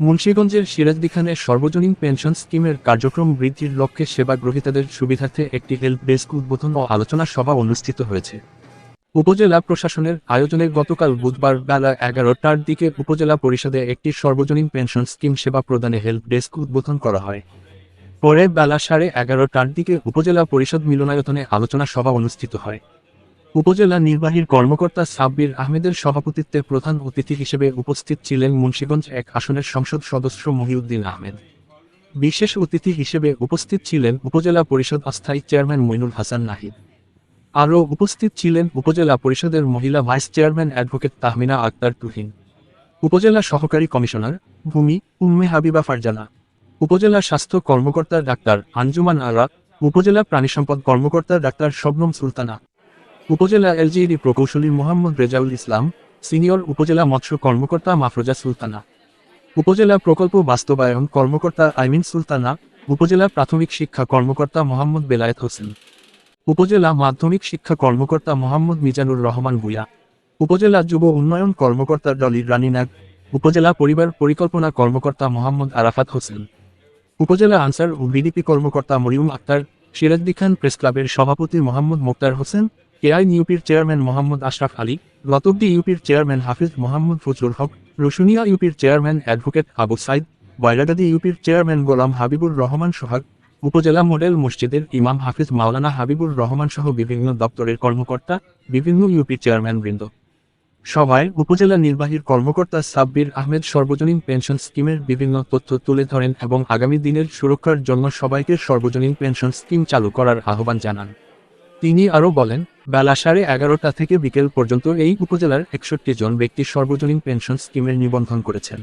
মুন্সীগঞ্জের সিরাজদিখানে সর্বজনীন পেনশন স্কিমের কার্যক্রম বৃদ্ধির লক্ষ্যে সেবা গ্রহীতাদের সুবিধার্থে একটি হেল্প ডেস্ক উদ্বোধন ও আলোচনা সভা অনুষ্ঠিত হয়েছে। উপজেলা প্রশাসনের আয়োজনে গতকাল বুধবার বেলা এগারোটার দিকে উপজেলা পরিষদে একটি সর্বজনীন পেনশন স্কিম সেবা প্রদানে হেল্প ডেস্ক উদ্বোধন করা হয়। পরে বেলা সাড়ে এগারোটার দিকে উপজেলা পরিষদ মিলনায়তনে আলোচনা সভা অনুষ্ঠিত হয়। উপজেলা নির্বাহীর কর্মকর্তা সাব্বির আহমেদের সভাপতিত্বে প্রধান অতিথি হিসেবে উপস্থিত ছিলেন মুন্সীগঞ্জ এক আসনের সংসদ সদস্য মহিউদ্দিন আহমেদ। বিশেষ অতিথি হিসেবে উপস্থিত ছিলেন উপজেলা পরিষদ অস্থায়ী চেয়ারম্যান মইনুল হাসান নাহিদ। আরও উপস্থিত ছিলেন উপজেলা পরিষদের মহিলা vice chairman advocate Tahmina Akter Tuhin. Upazila সহকারী কমিশনার ভূমি উম্মে হাবিবা ফারজানা। উপজেলা স্বাস্থ্য কর্মকর্তা ডাক্তার আঞ্জুমান আরা। উপজেলা প্রাণিসম্পদ কর্মকর্তা ডাক্তার শবনম সুলতানা। উপজেলা এলজিইডি প্রকৌশলী মোহাম্মদ রেজাউল ইসলাম, সিনিয়র উপজেলা মৎস্য কর্মকর্তা মাফরোজা সুলতানা। উপজেলা প্রকল্প বাস্তবায়ন কর্মকর্তা আইমিন সুলতানা, উপজেলা প্রাথমিক শিক্ষা কর্মকর্তা মোহাম্মদ বেলায়েত হোসেন। উপজেলা মাধ্যমিক শিক্ষা কর্মকর্তা মোহাম্মদ মিজানুর রহমান ভুয়া উপজেলা যুব উন্নয়ন কর্মকর্তা ডলি রানী নাগ। উপজেলা পরিবার পরিকল্পনা কর্মকর্তা মোহাম্মদ আরাফাত হোসেন। উপজেলা আনসার ও বিডিপি কর্মকর্তা মরিয়ম আক্তার সিরাজদি খান প্রেস ক্লাবের সভাপতি মোহাম্মদ মোক্তার হোসেন কেআই ইউপির চেয়ারম্যান মোহাম্মদ আশরাফ আলী, লতবদি ইউপির চেয়ারম্যান হাফিজ মোহাম্মদ ফজলুল হক রসুনিয়া ইউপির চেয়ারম্যান অ্যাডভোকেট আবু সাইদ বয়রাগাদি ইউপির চেয়ারম্যান গোলাম হাবিবুর রহমান সোহাগ, উপজেলা মডেল মসজিদের ইমাম হাফিজ মাওলানা হাবিবুর রহমান সহ বিভিন্ন দপ্তরের কর্মকর্তা, বিভিন্ন ইউপির চেয়ারম্যানবৃন্দ। সভায় উপজেলা নির্বাহীর কর্মকর্তা সাব্বির আহমেদ সর্বজনীন পেনশন স্কিমের বিভিন্ন তথ্য তুলে ধরেন এবং আগামী দিনের সুরক্ষার জন্য সবাইকে সর্বজনীন পেনশন স্কিম চালু করার আহ্বান জানান। তিনি আরও বলেন, বেলা সাড়ে এগারোটা থেকে বিকেল পর্যন্ত এই উপজেলার একষট্টি জন ব্যক্তি সর্বজনীন পেনশন স্কিমের নিবন্ধন করেছেন।